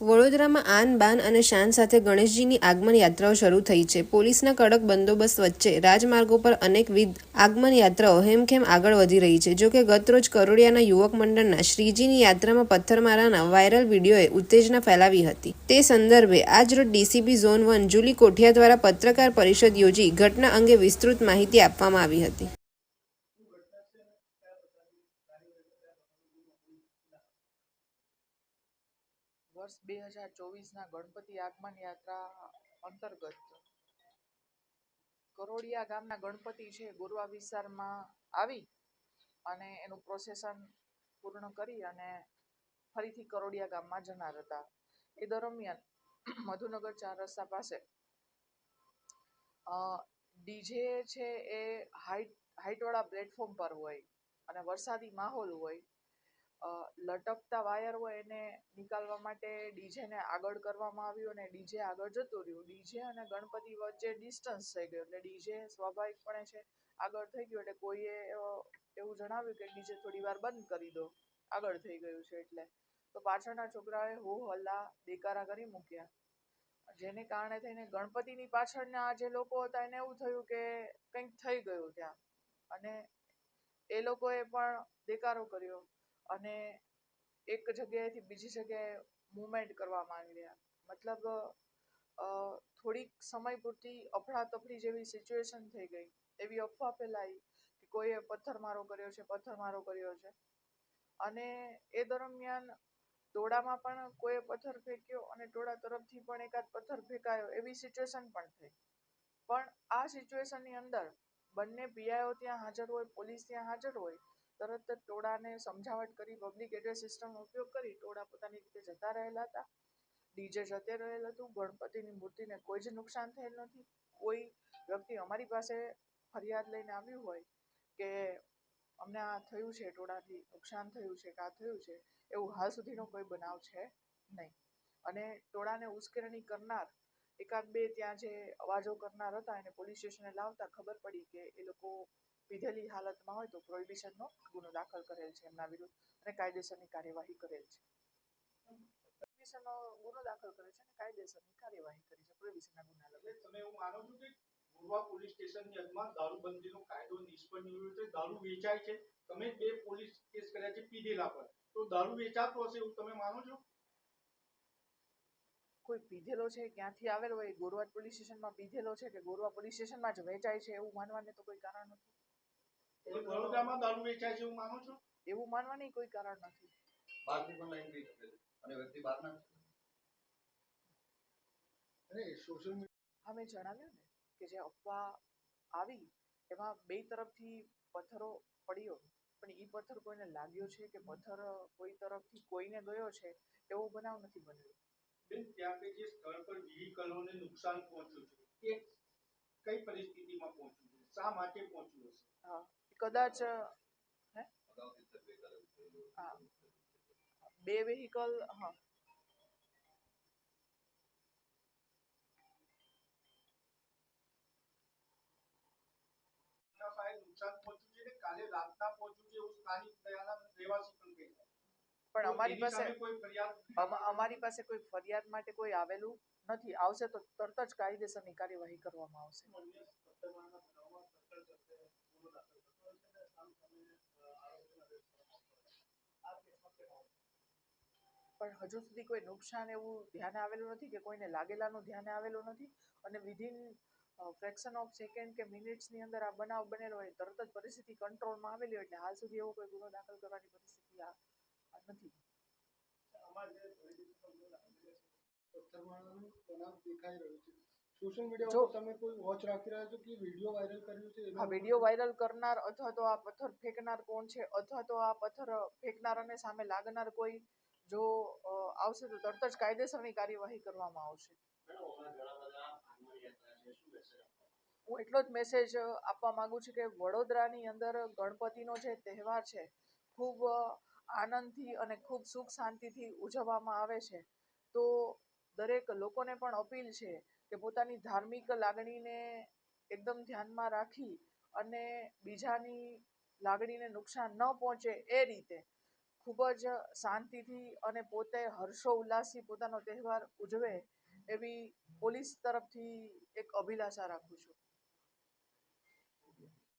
વડોદરામાં આન બાન અને શાન સાથે ગણેશજીની આગમન યાત્રાઓ શરૂ થઈ છે. પોલીસના કડક બંદોબસ્ત વચ્ચે રાજમાર્ગો પર અનેકવિધ આગમન યાત્રાઓ હેમખેમ આગળ વધી રહી છે. જોકે ગતરોજ કરોડિયાના યુવક મંડળના શ્રીજીની યાત્રામાં પથ્થરમારાના વાયરલ વિડીયોએ ઉત્તેજના ફેલાવી હતી. તે સંદર્ભે આજરોજ DCP zone one Julie Kothiya દ્વારા પત્રકાર પરિષદ યોજી ઘટના અંગે વિસ્તૃત માહિતી આપવામાં આવી હતી. વર્ષ બે હજાર ચોવીસના ગણપતિ આગમન યાત્રા અંતર્ગત કરોડિયા ગામના ગણપતિ છે, ગોરવા વિસ્તારમાં આવી અને એનું પ્રોસેસન પૂર્ણ કરી અને ફરીથી કરોડિયા ગામમાં જનાર હતા. એ દરમિયાન મધુનગર ચાર રસ્તા પાસે ડીજે છે એ હાઈટ, હાઈટવાળા પ્લેટફોર્મ પર હોય અને વરસાદી માહોલ હોય લટકતા વાયર હોય એને નીકાળવા માટે ડીજેને આગળ કરવામાં આવ્યું અને ડીજે આગળ જતું રહ્યું. ડીજે અને ગણપતિ વચ્ચે ડિસ્ટન્સ થઈ ગયું એટલે ડીજે સ્વાભાવિકપણે છે આગળ થઈ ગયું એટલે કોઈએ એવું જણાવ્યું કે ડીજે થોડી વાર બંધ કરી દો. આગળ થઈ ગયું છે એટલે. તો પાછળના છોકરાઓએ હો હલ્લા દેકારા કરી મૂક્યા. જેને કારણે થઈને ગણપતિની પાછળના જે લોકો હતા એને એવું થયું કે કંઈક થઈ ગયું ત્યાં. અને એ લોકોએ પણ દેકારો કર્યો. અને એક જગ્યાએથી બીજી જગ્યાએ મુમેન્ટ કરવા માંડ્યા મતલબ થોડીક સમય પૂરતી અફડાતફડી જેવી સિચ્યુએશન થઈ ગઈ. એવી અફવા ફેલાઈ કે કોઈએ પથ્થરમારો કર્યો છે, પથ્થરમારો કર્યો છે. અને એ દરમિયાન ટોળામાં પણ કોઈએ પથ્થર ફેંક્યો અને ટોળા તરફથી પણ એકાદ પથ્થર ફેંકાયો, એવી સિચ્યુએશન પણ થઈ. પણ આ સિચ્યુએશનની અંદર બંને પીઆઈઓ ત્યાં હાજર હોય, પોલીસ ત્યાં હાજર હોય તરત જ ટોળાને સમજાવટ કરી પબ્લિક એડ્રેસ સિસ્ટમનો ઉપયોગ કરી, ટોળા પોતાની રીતે જતા રહેલા હતા. ડીજે જતે રહેલ હતું. ગણપતિની મૂર્તિને કોઈ જ નુકસાન થયેલ નથી. કોઈ વ્યક્તિ અમારી પાસે ફરિયાદ લઈને આવ્યું હોય કે અમને આ થયું છે, ટોળાથી નુકસાન થયું છે, કે આ થયું છે, એવું હાલ સુધીનો કોઈ બનાવ છે નહીં. અને ટોળાને ઉશ્કેરણી કરનાર એકાદ બે ત્યાં જે અવાજો કરનાર હતા, એને પોલીસ સ્ટેશને લાવતા ખબર પડી કે એ લોકો પીધેલી હાલતમાં હોય તો પ્રોહિબિશનનો ગુનો દાખલ કરેલ છે એમના વિરુદ્ધ અને કાયદેસરની કાર્યવાહી કરેલ છે. પ્રોહિબિશનનો ગુનો દાખલ કરેલ છે અને કાયદેસરની કાર્યવાહી કરી છે પ્રોહિબિશનના ગુના લગે તમે એવું માનો છો કે ગોરવા પોલીસ સ્ટેશનની હદમાં દારૂબંધીનો કાયદો નિષ્ફળ નીવડ્યો છે દારૂ વેચાય છે? તમે બે પોલીસ કેસ કર્યા છે પીધેલા પર. તો દારૂ વેચાતો હશે એવું તમે માનો છો? કોઈ પીધેલો છે ક્યાંથી આવેલો હોય? ગોરવા પોલીસ સ્ટેશનમાં પીધેલો છે કે ગોરવા પોલીસ સ્ટેશનમાં જ વેચાય છે એવું માનવાને તો કોઈ કારણ નથી? વડોદરામાં દારૂ વેચાય છે એવું માનો છો? એવું માનવાની કોઈ કારણ નથી. બહારથી પણ લાઈન થઈ શકે અને વ્યક્તિ બહારના અરે સોશિયલ મીડિયા હા મેં જણાવ્યું ને કે જે અફવા આવી એમાં બે તરફથી પથ્થરો પડ્યો. પણ એ પથ્થર કોઈને લાગ્યો છે કે પથ્થર કોઈ તરફથી કોઈને ગયો છે એવો બનાવ નથી બન્યો. બેન ત્યાં કે જે સ્થળ પર વ્હીકલોને નુકસાન પહોંચ્યું છે એ કઈ પરિસ્થિતિમાં પહોંચ્યું છે? શા માટે પહોંચ્યું હશે? હા. કદાચ હા. બે વેહિકલ હા. પણ અમારી પાસે કોઈ અમારી પાસે કોઈ ફરિયાદ માટે કોઈ આવેલું નથી. આવશે તો તરત જ કાયદેસરની કાર્યવાહી કરવામાં આવશે અન્ય સત્તાવાળાના બનાવમાં સરકાર તરફે ગુનો દાખલ કરતો હોય છે ને સામ સામે અ, આરોપીને arrest કરવામાં આવે છે. આ કેસમાં કેમ આવું? પણ હજુ સુધી કોઈ નુકસાન એવું ધ્યાને આવેલું નથી કે કોઈને લાગેલાનું ધ્યાને આવેલું નથી અને વિધિન ફ્રેક્શન ઓફ સેકન્ડ કે મિનિટ્સની અંદર આ બનાવ બનેલો હોય, તરત જ પરિસ્થિતિ કંટ્રોલમાં આવેલી હોય એટલે હાલ સુધી એવો કોઈ ગુનો દાખલ કરવાની પરિસ્થિતિ આ નથી. દેખાઈ રહ્યો છે. સોશિયલ મીડિયા ઉપર તમે કોઈ વોચ રાખી રહ્યા છો કે વીડિયો વાયરલ કર્યો છે હા વીડિયો વાયરલ કરનાર અથવા તો આ પથ્થર ફેંકનાર કોણ છે? અથવા તો આ પથ્થર ફેંકનાર અને સામે લાગનાર કોઈ જો આવશે તો તરત જ કાયદેસરની કાર્યવાહી કરવામાં આવશે. હું એટલો જ મેસેજ આપવા માંગુ છું કે વડોદરાની અંદર ગણપતિનો જે તહેવાર છે ખૂબ આનંદથી અને ખૂબ સુખ શાંતિથી ઉજવવામાં આવે છે. તો દરેક લોકોને પણ અપીલ છે કે પોતાની ધાર્મિક લાગણીને એકદમ ધ્યાનમાં રાખી અને બીજાની લાગણીને નુકસાન ન પહોંચે એ રીતે ખૂબ જ શાંતિથી અને પોતે હર્ષો ઉલ્લાસથી પોતાનો તહેવાર ઉજવે એવી પોલીસ તરફથી એક અભિલાષા રાખું છું.